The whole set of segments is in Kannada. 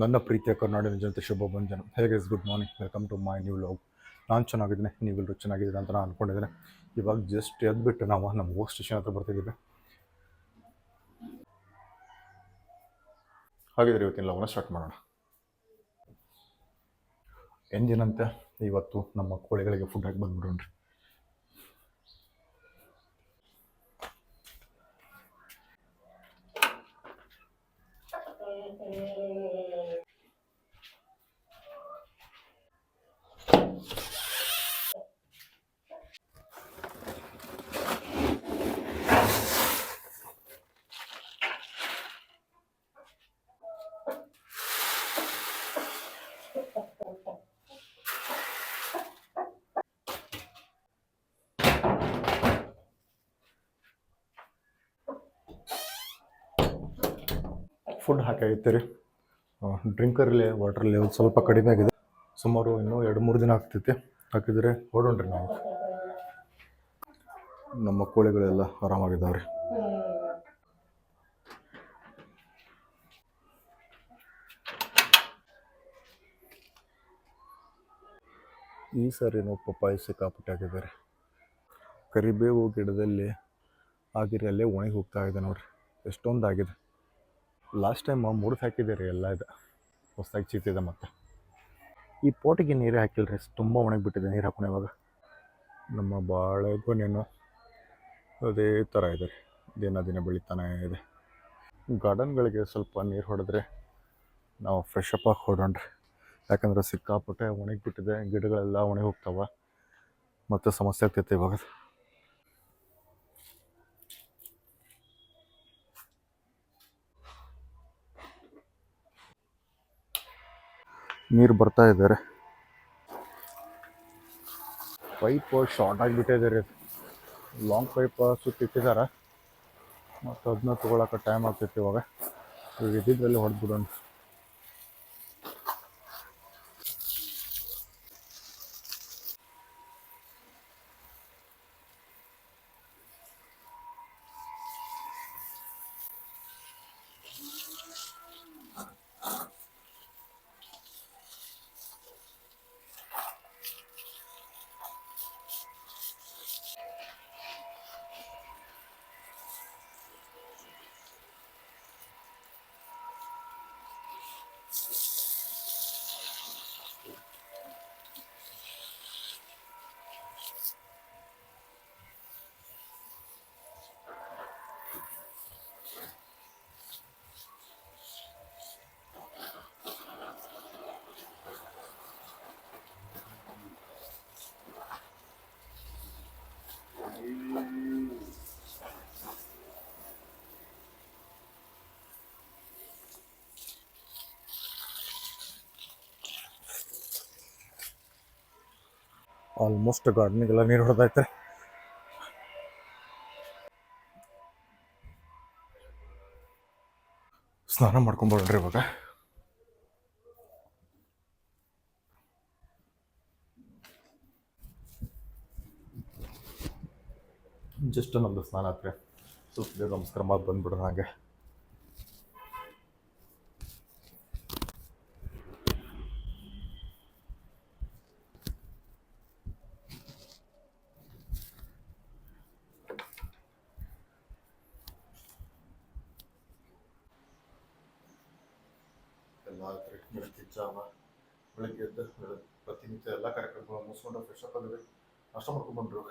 ನನ್ನ ಪ್ರೀತಿಯ ಕರ್ನಾಟಕ ಜನತೆ, ಶುಭ ಬಂಜನ ಹೇಗೆ is good morning welcome to my new vlog ನಾನು ಚೆನ್ನಾಗಿದ್ದೀನಿ ನೀವೆಲ್ಲರೂ ಚೆನ್ನಾಗಿದ್ದೀರಾ ಅಂತ ನಾನು ಅಂದ್ಕೊಂಡಿದ್ದೀನಿ ಇವಾಗ ಜಸ್ಟ್ ಎದ್ಬಿಟ್ಟು ನಾವು ನಮ್ಮ ಹೋಗ್ ಸ್ಟೇಷನ್ ಹತ್ರ ಬರ್ತಿದ್ದೀವಿ. ಹಾಗಿದ್ರೆ ಇವತ್ತಿನ ಲಾಗ್ನ ಸ್ಟಾರ್ಟ್ ಮಾಡೋಣ. ಎಂದಿನಂತೆ ಇವತ್ತು ನಮ್ಮ ಕೋಳಿಗಳಿಗೆ ಫುಡ್ ಹಾಕಿ ಬಂದ್ಬಿಡೋಣ್ರಿ. ಫುಡ್ ಹಾಕಾಗೈತೆ ರೀ ಡ್ರಿಂಕರಲ್ಲಿ ವಾಟರ್ ಲೆವೆಲ್ ಸ್ವಲ್ಪ ಕಡಿಮೆ ಆಗಿದೆ. ಸುಮಾರು ಇನ್ನೂ ಎರಡು, ಮೂರು ದಿನ ಆಗ್ತೈತಿ. ಹಾಕಿದರೆ ಹೊಡೋಣ್ರಿ ನಾವು. ನಮ್ಮ ಕೋಳಿಗಳೆಲ್ಲ ಆರಾಮಾಗಿದ್ದಾವೆ ರೀ ಈ ಸಾರಿ ನಾವು ಪಪ್ಪಾಯಿ ಸಿಕ್ಕಾಪಟ್ಟೆ ಹಾಕಿದ್ದಾರೆ. ಕರಿಬೇವು ಗಿಡದಲ್ಲಿ ಆಗಿರಲ್ಲೇ ಒಣಗಿ ಹೋಗ್ತಾ ಇದೆ ನೋಡ್ರಿ. ಎಷ್ಟೊಂದು ಆಗಿದೆ ಲಾಸ್ಟ್ ಟೈಮ್ ಮುರಿದು ಹಾಕಿದ್ದೀರಿ ಎಲ್ಲ ಇದು. ಹೊಸ್ದಾಗಿ ಚೀತಿದೆ ಮತ್ತೆ. ಈ ಪೋಟಿಗೆ ನೀರು ಹಾಕಿಲ್ಲ ರೀ ತುಂಬ ಒಣಗಿಬಿಟ್ಟಿದೆ ನೀರು ಹಾಕೊಂಡು ಇವಾಗ. ನಮ್ಮ ಬಾಳೆಗೊನೇನು ಅದೇ ಥರ ಇದೆ ದಿನ ದಿನ ಬೆಳಿತಾನೆ ಇದೆ. ಗಾರ್ಡನ್ಗಳಿಗೆ ಸ್ವಲ್ಪ ನೀರು ಹೊಡೆದ್ರೆ ನಾವು ಫ್ರೆಶ್ ಅಪ್ ಆಗಿ ಹೊಡೋಣ್ರಿ ಯಾಕಂದ್ರೆ ಸಿಕ್ಕಾಪಟ್ಟೆ ಒಣಗಿಬಿಟ್ಟಿದೆ, ಗಿಡಗಳೆಲ್ಲ ಒಣಗಿ ಹೋಗ್ತಾವೆ. ಮತ್ತು ಸಮಸ್ಯೆ ಆಗ್ತೈತೆ ಇವಾಗ. ನೀರು ಬರ್ತಾ ಇದ್ದಾರೆ ಪೈಪ್ ಶಾರ್ಟ್ ಆಗಿಬಿಟ್ಟಿದೆ ರೀ. ಲಾಂಗ್ ಪೈಪ್ ಸುತ್ತಿಟ್ಟಿದ್ದಾರೆ ಮತ್ತು ಅದನ್ನ ತೊಗೊಳಕ್ಕೆ ಟೈಮ್ ಆಗ್ತೈತಿ ಇವಾಗ. ಈಗ ಇದ್ದಿದ್ರಲ್ಲಿ ಹೊಡೆದ್ಬಿಡೋಣ ಆಲ್ಮೋಸ್ಟ್ ಗಾರ್ಡನಿಗೆಲ್ಲ ನೀರು ಹೊಡೆದೈತೆ ಸ್ನಾನ ಮಾಡ್ಕೊಂಬರ್ರಿ ಇವಾಗ. ಜಸ್ಟ್ ನಮ್ಮದು ಸ್ನಾನ ಆತ್ರಿ. ಸ್ವಲ್ಪ ನಮಸ್ಕಾರ ಮಾಡಿ ಬಂದ್ಬಿಡೋಣ ಹಾಗೆ. ಬೆಳಗ್ಗೆ ಜಾವ ಬೆಳಗ್ಗೆ ಎದ್ದು ಬೆಳಗ್ಗೆ ಪ್ರತಿನಿತ್ಯ ಎಲ್ಲ ಕಾರ್ಯಕ್ರಮಗಳು ಮುಗಿಸ್ಕೊಂಡು ಫ್ರೆಶ್ ಅಪ್ ಆಗಿದೆ ನಾಷ್ಟ ಮಾಡ್ಕೊಂಡ್ಬಂದ್ರು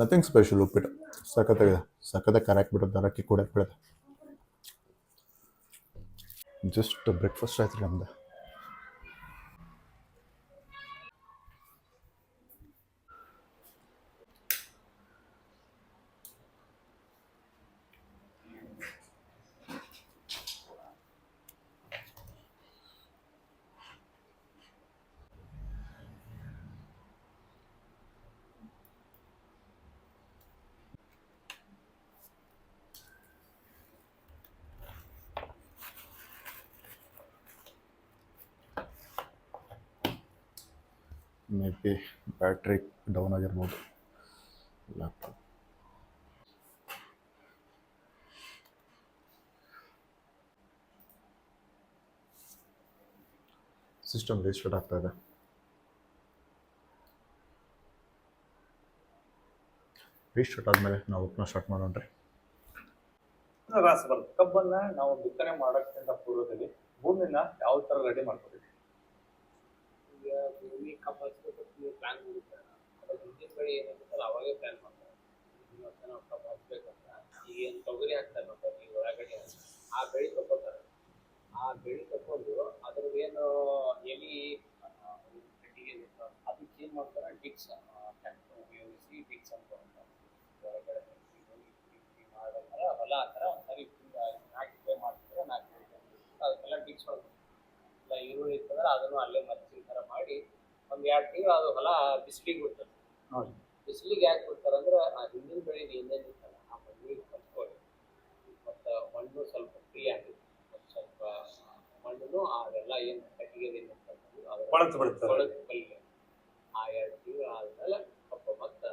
ನಥಿಂಗ್ ಸ್ಪೆಷಲ್ ಉಪ್ಪಿಟ್ಟು. ಸಖತ್ತಾಗಿದೆ. ಸಖತ್ತಾಗಿ ಖಾರ ಹಾಕ್ಬಿಟ್ಟು ದರಕ್ಕೆ ಕೂಡ ಬಿಡುತ್ತೆ ಜಸ್ಟ್ ಬ್ರೇಕ್ಫಾಸ್ಟ್ ಆಯ್ತು ರೀ ನಮ್ದು. ಮೇ ಬಿ ಬ್ಯಾಟ್ರಿ ಡೌನ್ ಆಗಿರ್ಬೋದು. ಲ್ಯಾಪ್ಟಾಪ್ ಸಿಸ್ಟಮ್ ರೀಸ್ಟಾರ್ಟ್ ಆಗ್ತಾ ಇದೆ. ರೀಸ್ಟಾರ್ಟ್ ಆದಮೇಲೆ ನಾವು ಪುನಃ ಸ್ಟಾರ್ಟ್ ಮಾಡೋಣ್ರಿ ರಾಸ ಬರುತ್ತೆ ಕಬ್ಬನ್ನ ನಾವು ಬಿತ್ತನೆ ಮಾಡೋಕ್ಕಿಂತ ಪೂರ್ವದಲ್ಲಿ ಭೂಮಿನ ಯಾವ ತರ ರೆಡಿ ಈಗ ನೀವು ಪ್ಲಾನ್ ಮಾಡಿರ್ತಾರ ಅದ್ರ ಹಿಂದಿನ ಏನಿರುತ್ತಲ್ಲ ಅವಾಗೇ ಪ್ಲಾನ್ ಮಾಡ್ತಾರೆ. ಇವತ್ತು ನಾವು ಕಬ್ಬು ಹಾಕ್ಬೇಕಂತ ಈಗ ಏನು ತೊಗರಿ ಹಾಕ್ತಾರೆ ನೋಡ್ರಿ ಈ ಒಳಗಡೆ ಆ ಬೆಳೆ ತಗೋತಾರೆ ಆ ಬೆಳೆ ತಗೊಂಡು ಅದ್ರದ್ದು ಏನು ಎಲಿ ಕಟ್ಟಿಗೆ ಅದಕ್ಕೆ ಏನು ಮಾಡ್ತಾರೆ? ಡಿಕ್ಸ್ ಉಪಯೋಗಿಸಿ ಡಿಕ್ಸ್ ಅಂತ. ಹೊರಗಡೆ ಹೊಲ ಆ ಥರ ನಾಲ್ಕು ನಾಲ್ಕು ಡಿಕ್ಸ್ ಇಲ್ಲ, ಈರುಳ್ಳಿ ಇರ್ತಂದ್ರೆ ಅದನ್ನು ಅಲ್ಲೇ ಥರ ಮಾಡಿ ಒಂದ್ ಎರಡು ತಿಂಗಳು ಅದು ಹೊಲ ಬಿಸಿಲಿಗೆ ಬಿಡ್ತಾರೆ. ಬಿಸಿಲಿಗೆ ಯಾಕೆ ಬಿಡ್ತಾರೆ ಅಂದ್ರೆ ಆ ಹಿಂದಿನ ಬೆಳೆ ಹಿಂದೆ ಇರ್ತಲ್ಲ ಆ ಮಣ್ಣಿಗೆ ಕಲ್ತ್ಕೊಳ್ಳಿ ಮತ್ತು ಮಣ್ಣು ಸ್ವಲ್ಪ ಫ್ರೀ ಆಗುತ್ತೆ ಸ್ವಲ್ಪ ಮಣ್ಣು ಅದೆಲ್ಲ ಏನು ಕಟ್ಟಿಗೆ ಕೊಳೆತು ಬಲ್ಲಿ ಆ ಎರಡು ತಿಂಗಳು ಆದ್ಮೇಲೆ ಕಬ್ಬು ಮತ್ತೆ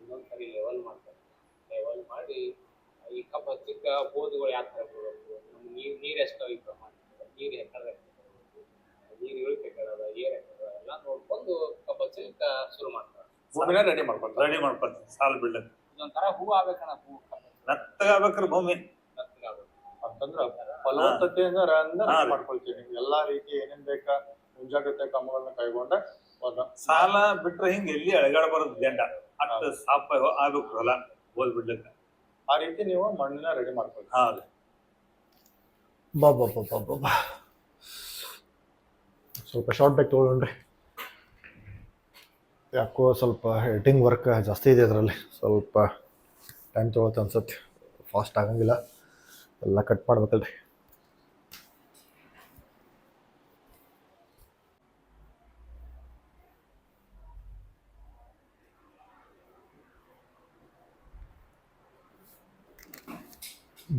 ಇನ್ನೊಂದು ಸರಿ ಲೆವೆಲ್ ಮಾಡ್ತಾರೆ. ಲೆವೆಲ್ ಮಾಡಿ ಈ ಕಪ್ಪ ಚಿಕ್ಕ ಬೋದುಗಳು ಯಾವ ಥರ ಬಿಡಬೇಕು ನಮ್ಗೆ ನೀರು ನೀರು ಎಷ್ಟು ನೋಡ್ಕೊಂಡು ಕಬ್ಬು ಶುರು ಮಾಡ್ತಾರೆ. ಭೂಮಿನ ರೆಡಿ ಮಾಡ್ಕೊಳ್ತಾರೆ. ರೆಡಿ ಮಾಡ್ಕೊಳ್ತಾರೆ. ಸಾಲ ಬಿಡ್ಲಿಕ್ಕೆ. ಇದೊಂಥರ ಹೂ ಆಗ್ಬೇಕಣ್ಣ ಹೂ ಕಬ್ಬು ಮೆತ್ತಗಾಗ್ಬೇಕ್ರಿ ಭೂಮಿ. ಅಂತಂದ್ರ ಫಲವತ್ತತೆಯಿಂದ ರಂಗ. ಮಾಡ್ಕೊಳ್ತೀವಿ ಎಲ್ಲಾ ರೀತಿ ಏನೇನ್ ಬೇಕಾ ಮುಂಜಾಗ್ರತೆ ಕ್ರಮಗಳನ್ನ ಕೈಗೊಂಡ್ರೆ ಅದನ್ನ ಸಾಲ ಬಿಟ್ರೆ ಹಿಂಗ ಎಲ್ಲಿ ಅಳಗಾಡ ಬರೋದು ಜಂಡ. ಅಷ್ಟ ಸಾಪ ಆಗ್ಬೇಕು ಹೊಲ ಓದ್ ಬಿಡ್ಲಿಕ್ಕೆ. ಆ ರೀತಿ ನೀವು ಮಣ್ಣನ್ನ ರೆಡಿ ಮಾಡ್ಕೊಳ್ತೀವಿ ಹೌದು ಬಾ ಬಾ ಬಾ ಬಾ ಸ್ವಲ್ಪ ಶಾರ್ಟ್ ಬ್ರೇಕ್ ತೊಗೊಳ್ರಿ ಯಾಕೋ ಸ್ವಲ್ಪ ಎಡಿಟಿಂಗ್ ವರ್ಕ್ ಜಾಸ್ತಿ ಇದೆ ಅದರಲ್ಲಿ. ಸ್ವಲ್ಪ ಟೈಮ್ ತೊಗೊಳತ್ತೆ ಅನ್ಸತ್ತೆ. ಫಾಸ್ಟ್ ಆಗಂಗಿಲ್ಲ. ಎಲ್ಲ ಕಟ್ ಮಾಡ್ಬೇಕಲ್ರಿ.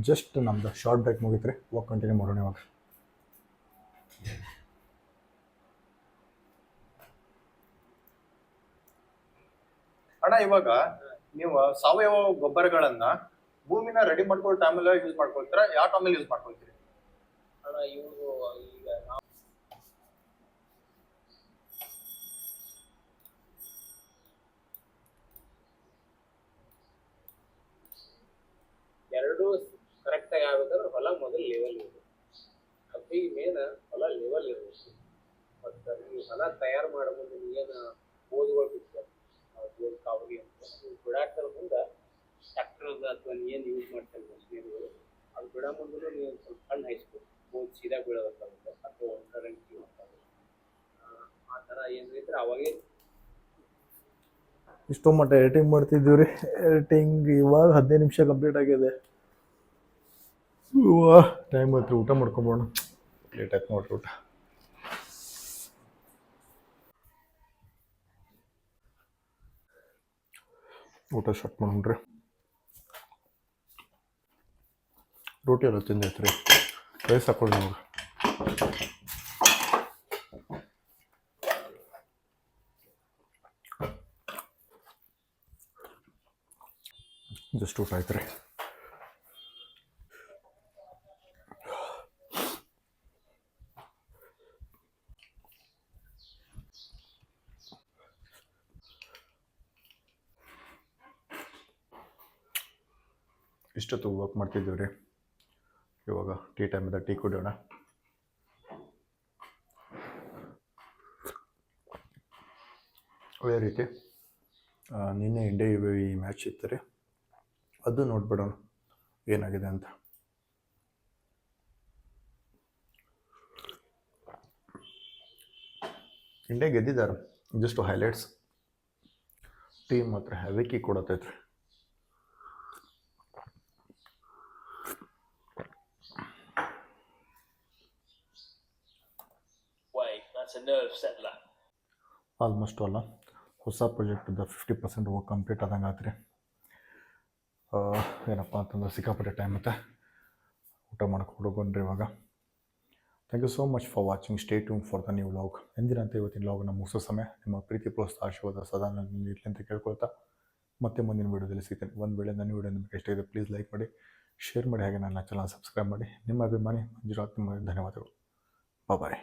ಜಸ್ಟ್ ನಮ್ದು ಶಾರ್ಟ್ ಬ್ರೇಕ್ ಮುಗಿತ್ರಿ. ಹೋಗ್ ಕಂಟಿನ್ಯೂ ಮಾಡೋಣ ಇವಾಗ ಅಣ್ಣ ಇವಾಗ ನೀವು ಸಾವಯವ ಗೊಬ್ಬರಗಳನ್ನ ಭೂಮಿನ ರೆಡಿ ಮಾಡ್ಕೊಳ್ಳೋ ಟೈಮಲ್ಲಿ ಯೂಸ್ ಮಾಡ್ಕೊಳ್ತೀರಾ? ಯಾವ ಟೈಮಲ್ಲಿ ಯೂಸ್ ಮಾಡ್ಕೊಳ್ತೀರಿ? ಅಣ್ಣ ಕರೆಕ್ಟ್ ಈಗ ನಾವು ಎರಡು ಕರೆಕ್ಟಾಗಿ ಆಗ್ಬೇಕಂದ್ರೆ ಹೊಲ ಮೊದಲು ಲೆವೆಲ್ ಇರಬೇಕು. ಕಬ್ಬಿ ಮೇನ್ ಹೊಲ ಲೆವೆಲ್ ಇರಬೇಕು. ಮತ್ತು ಈ ಹೊಲ ತಯಾರು ಮಾಡೋ ಮುಂದೆ ಏನು ಓದುಗಳು ಬೋದ್ ಕಾವಲಿ ಬಿಡಾಕರ ಮುಂದೆ ಟ್ರ್ಯಾಕ್ಟರ್ ಅಥವಾ ಏನು ಯೂಸ್ ಮಾಡ್ತಾರೆ ಮಷಿನರಿಗಳು ಅದು ಬಿಡೋ ಮುಂದೂ ನೀವು ಸ್ವಲ್ಪ ಕಣ್ಣು ಹಾಯಿಸ್ಬೇಕು ಬೋದ್ ಸೀದಾ ಬೀಳೋದಕ್ಕಾಗುತ್ತೆ ಅಥವಾ ರಂಗಿ ಆ ಥರ ಏನಿದ್ರೆ ಅವಾಗೇ ಇಷ್ಟೋ ಮಟ್ಟ ಎಡಿಟಿಂಗ್ ಮಾಡ್ತಿದ್ದೀವಿ ರೀ ಎಡಿಟಿಂಗ್ ಇವಾಗ ಹದಿನೈದು ನಿಮಿಷ ಕಂಪ್ಲೀಟ್ ಆಗಿದೆ. ಟೈಮ್ ಆಯ್ತು ಊಟ ಮಾಡ್ಕೊಬೋಣ. ಲೇಟ್ ಆಯ್ತು ನೋಡ್ರಿ ಊಟ. ಊಟ ಸ್ಟಾರ್ಟ್ ಮಾಡೋಣ್ರಿ ರೋಟಿ ಎಲ್ಲ ತಿಂದೈತೆ ರೀ ರೈಸ್ ಹಾಕೊಳ್ಳಿ ನಮಗೆ ಜಸ್ಟ್ ಊಟ ಆಯ್ತು ರೀ ಇಷ್ಟೊತ್ತು ವರ್ಕ್ ಮಾಡ್ತಿದ್ದೀವಿ ರೀ. ಇವಾಗ ಟೀ ಇದೆ ಟೀ ಕುಡಿಯೋಣ. ಅದೇ ರೀತಿ ನಿನ್ನೆ ಇಂಡಿಯಾ ಈ ಮ್ಯಾಚ್ ಇತ್ತು ರೀ. ಅದು ನೋಡ್ಬಿಡೋಣ ಏನಾಗಿದೆ ಅಂತ. ಇಂಡಿಯಾ ಗೆದ್ದಿದ್ದಾರೆ. ಜಸ್ಟ್ ಹೈಲೈಟ್ಸ್ ಟೀಮ್ ಮಾತ್ರ ಹೆವಿಕಿ ಕೊಡತೈತ್ರಿ. ಆಲ್ಮೋಸ್ಟ್ ಅಲ್ಲ. ಹೊಸ ಪ್ರಾಜೆಕ್ಟ್ದ ಫಿಫ್ಟಿ ಪರ್ಸೆಂಟ್ ವರ್ಕ್ ಕಂಪ್ಲೀಟ್ ಆದಂಗೆ ಆತ್ರಿ. ಏನಪ್ಪ ಅಂತಂದ್ರೆ ಸಿಕ್ಕಾಪಟ್ಟೆ ಟೈಮ್ ಮತ್ತೆ ಊಟ ಮಾಡಕ್ಕೆ ಹುಡುಗೊಂಡ್ರಿ ಇವಾಗ. Thank you so much for watching stay tune for the new vlog ಎಂದಿನಂತೆ ಇವತ್ತಿನ ಲಾಗ್ನ ಮುಗಿಸೋ ಸಮಯ ನಿಮ್ಮ ಪ್ರೀತಿ ಪ್ರೋತ್ಸಾಹ ಆಶೀರ್ವಾದ ಸದಾ ನನ್ನ ಇರಲಿ ಅಂತ ಕೇಳ್ಕೊಳ್ತಾ ಮತ್ತೆ ಮುಂದಿನ ವೀಡಿಯೋದಲ್ಲಿ ಸಿಗ್ತೇನೆ. ಒಂದು ವೇಳೆ ನನ್ನ ವೀಡಿಯೋ ನಿಮಗೆ ಇಷ್ಟ ಇದೆ ಪ್ಲೀಸ್ ಲೈಕ್ ಮಾಡಿ ಶೇರ್ ಮಾಡಿ, ಹಾಗೆ ನನ್ನ ಚಾನಲ್ ಸಬ್ಸ್ಕ್ರೈಬ್ ಮಾಡಿ. ನಿಮ್ಮ ಅಭಿಮಾನಿ ಮಂಜುರಾತ್ ನಿಮಗೆ ಧನ್ಯವಾದಗಳು. ಬಾಯ್